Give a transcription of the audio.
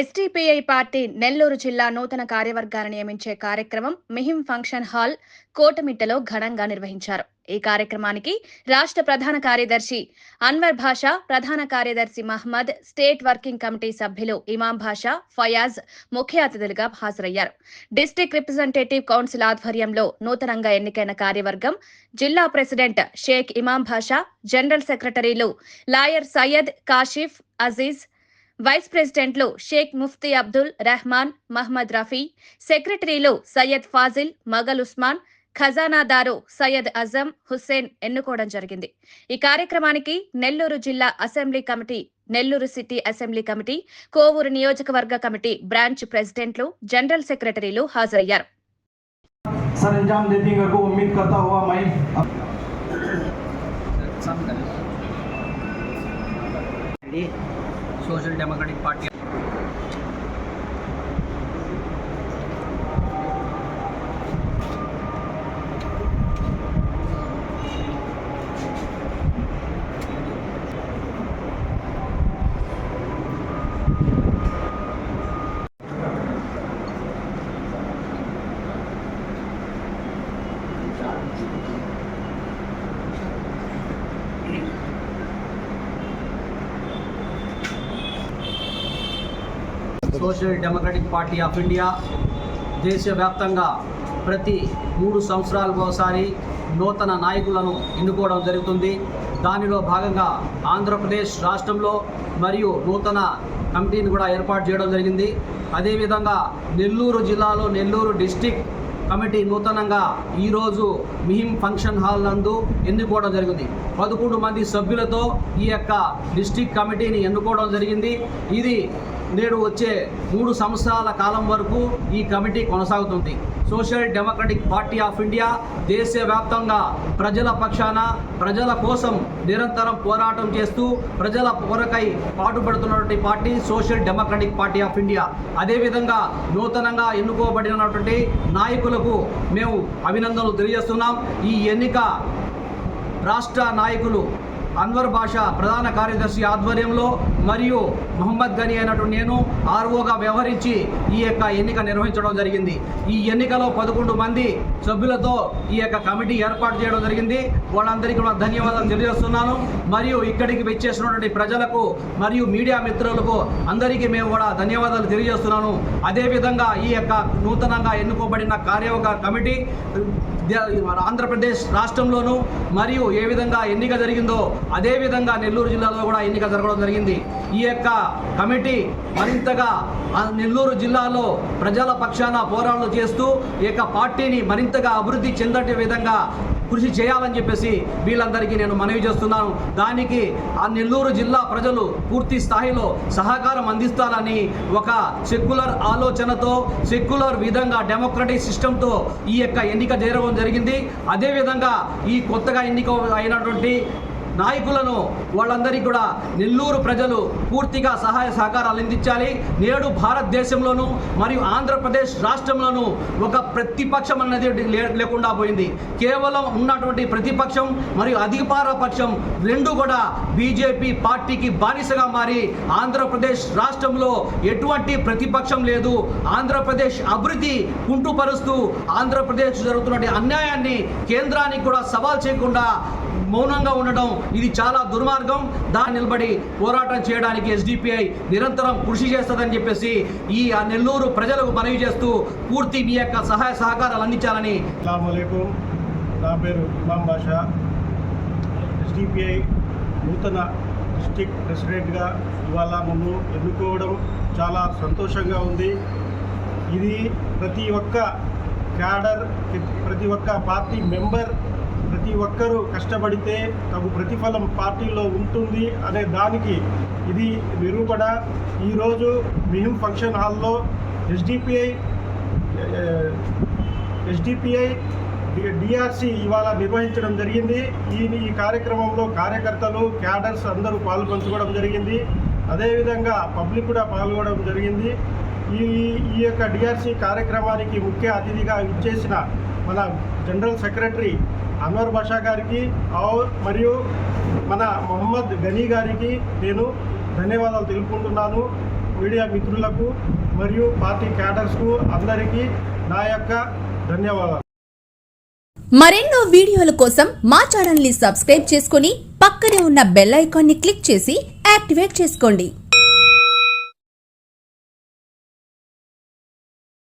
SDPI party Nellore జిల్లా నూతన కార్యవర్గాన్ని నియమించే కార్యక్రమం మిహిం ఫంక్షన్ హాల్ కోటమిట్టలో ఘనంగా నిర్వహించారు. ఈ కార్యక్రమానికి రాష్ట్ర ప్రధాన కార్యదర్శి అన్వర్ భాషా ప్రధాన కార్యదర్శి మహ్మద్ స్టేట్ వర్కింగ్ కమిటీ సభ్యులు ఇమాం భాషా ఫయాజ్ ముఖ్య అతిథులుగా హాజరయ్యారు. డిస్టిక్ రిప్రజెంటేటివ్ కౌన్సిల్ ఆధ్వర్యంలో నూతనంగా ఎన్నికైన కార్యవర్గం జిల్లా ప్రెసిడెంట్ షేక్ ఇమాం భాషా జనరల్ సెక్రటరీలు లాయర్ సయ్యద్ కాషిఫ్ అజీజ్ వైస్ ప్రెసిడెంట్లు షేక్ ముఫ్తీ అబ్దుల్ రెహమాన్ మహ్మద్ రఫీ సెక్రటరీలు సయ్యద్ ఫాజిల్ మగల్ ఉస్మాన్ ఖజానాదారు సయ్యద్ అజం హుస్సేన్ ఎన్నుకోవడం జరిగింది. ఈ కార్యక్రమానికి నెల్లూరు జిల్లా assembly committee Nellore city assembly committee Kovur నియోజకవర్గ కమిటీ బ్రాంచ్ ప్రెసిడెంట్లు జనరల్ సెక్రటరీలు హాజరయ్యారు. Sir Social Democratic Party Social Democratic Party of India దేశవ్యాప్తంగా ప్రతి మూడు సంవత్సరాలకు ఒకసారి నూతన నాయకులను ఎన్నుకోవడం జరుగుతుంది. దానిలో భాగంగా ఆంధ్రప్రదేశ్ రాష్ట్రంలో మరియు నూతన కమిటీని కూడా ఏర్పాటు చేయడం జరిగింది. అదేవిధంగా నెల్లూరు జిల్లాలో నెల్లూరు డిస్టిక్ కమిటీ నూతనంగా ఈరోజు మిహిం ఫంక్షన్ హాల్ నందు ఎన్నుకోవడం జరిగింది. పదకొండు మంది సభ్యులతో ఈ యొక్క డిస్టిక్ కమిటీని ఎన్నుకోవడం జరిగింది. ఇది నేడు వచ్చే మూడు సంవత్సరాల కాలం వరకు ఈ కమిటీ కొనసాగుతుంది. Social Democratic Party of India దేశవ్యాప్తంగా ప్రజల పక్షాన ప్రజల కోసం నిరంతరం పోరాటం చేస్తూ ప్రజల కొరకై పాటుపడుతున్నటువంటి party Social Democratic Party of India. అదేవిధంగా నూతనంగా ఎన్నుకోబడినటువంటి నాయకులకు మేము అభినందనలు తెలియజేస్తున్నాం. ఈ ఎన్నిక రాష్ట్ర నాయకులు అన్వర్ బాషా ప్రధాన కార్యదర్శి ఆధ్వర్యంలో మరియు మొహమ్మద్ గని అయినటువంటి నేను ఆర్ఓగా వ్యవహరించి ఈ యొక్క ఎన్నిక నిర్వహించడం జరిగింది. ఈ ఎన్నికలో పదకొండు మంది సభ్యులతో ఈ యొక్క కమిటీ ఏర్పాటు చేయడం జరిగింది. వాళ్ళందరికీ కూడా ధన్యవాదాలు తెలియజేస్తున్నాను. మరియు ఇక్కడికి వచ్చేసినటువంటి ప్రజలకు మరియు మీడియా మిత్రులకు అందరికీ మేము కూడా ధన్యవాదాలు తెలియజేస్తున్నాను. అదేవిధంగా ఈ యొక్క నూతనంగా ఎన్నుకోబడిన కార్యవర్గ కమిటీ ఆంధ్రప్రదేశ్ రాష్ట్రంలోనూ మరియు ఏ విధంగా ఎన్నిక జరిగిందో అదే విధంగా నెల్లూరు జిల్లాలో కూడా ఎన్నిక జరగడం జరిగింది. ఈ యొక్క కమిటీ మరింతగా ఆ నెల్లూరు జిల్లాలో ప్రజల పక్షాన పోరాటాలు చేస్తూ ఈ యొక్క పార్టీని మరింతగా అభివృద్ధి చెందటే విధంగా కృషి చేయాలని చెప్పేసి వీళ్ళందరికీ నేను మనవి చేస్తున్నాను. దానికి ఆ నెల్లూరు జిల్లా ప్రజలు పూర్తి స్థాయిలో సహకారం అందిస్తారని ఒక సెక్యులర్ ఆలోచనతో సెక్యులర్ విధంగా డెమోక్రటిక్ సిస్టంతో ఈ యొక్క ఎన్నిక జరగడం జరిగింది. అదేవిధంగా ఈ కొత్తగా ఎన్నిక అయినటువంటి నాయకులను వాళ్ళందరికీ కూడా నెల్లూరు ప్రజలు పూర్తిగా సహాయ సహకారాలు అందించాలి. నేడు భారతదేశంలోనూ మరియు ఆంధ్రప్రదేశ్ రాష్ట్రంలోనూ ఒక ప్రతిపక్షం అన్నది లే- లేకుండా పోయింది. కేవలం ఉన్నటువంటి ప్రతిపక్షం మరియు అధికార పక్షం రెండు కూడా బీజేపీ పార్టీకి బానిసగా మారి ఆంధ్రప్రదేశ్ రాష్ట్రంలో ఎటువంటి ప్రతిపక్షం లేదు. ఆంధ్రప్రదేశ్ అభివృద్ధి కుంటుపరుస్తూ ఆంధ్రప్రదేశ్ జరుగుతున్న అన్యాయాన్ని కేంద్రానికి కూడా సవాల్ చేయకుండా మౌనంగా ఉండడం ఇది చాలా దుర్మార్గం. దాన్ని నిలబడి పోరాటం చేయడానికి ఎస్డిపిఐ నిరంతరం కృషి చేస్తుందని చెప్పేసి ఈ ఆ నెల్లూరు ప్రజలకు మనవి చేస్తూ పూర్తి మీ యొక్క సహాయ సహకారాలు అందించాలని నా పేరు ఇమాం బాషా. ఎస్డిపిఐ నూతన డిస్టిక్ ప్రెసిడెంట్గా ఇవాళ నన్ను ఎన్నుకోవడం చాలా సంతోషంగా ఉంది. ఇది ప్రతి ఒక్క క్యాడర్ ప్రతి ఒక్క పార్టీ మెంబర్ ప్రతి ఒక్కరూ కష్టపడితే తగు ప్రతిఫలం పార్టీలో ఉంటుంది అనే దానికి ఇది నిరూపణ. ఈరోజు మిహిం ఫంక్షన్ హాల్లో ఎస్డిపిఐ ఎస్డిపిఐ డిఆర్సి ఇవాళ నిర్వహించడం జరిగింది. ఈ ఈ కార్యక్రమంలో కార్యకర్తలు క్యాడర్స్ అందరూ పాల్పంచుకోవడం జరిగింది. అదేవిధంగా పబ్లిక్ కూడా పాల్గొనడం జరిగింది. ఈ ఈ యొక్క డిఆర్సి కార్యక్రమానికి ముఖ్య అతిథిగా ఇచ్చేసిన మన జనరల్ సెక్రటరీ అన్వర్ బాషా గారికి మరియు మన మొహమ్మద్ గనీ గారికి నేను ధన్యవాదాలు తెలుపుకుంటున్నాను. మీడియా మిత్రులకు మరియు పార్టీ క్యాడర్స్కు అందరికీ నా యొక్క ధన్యవాదాలు. మరెన్నో వీడియోల కోసం మా ఛానల్ని సబ్స్క్రైబ్ చేసుకుని పక్కనే ఉన్న బెల్ ఐకాన్ని క్లిక్ చేసి యాక్టివేట్ చేసుకోండి.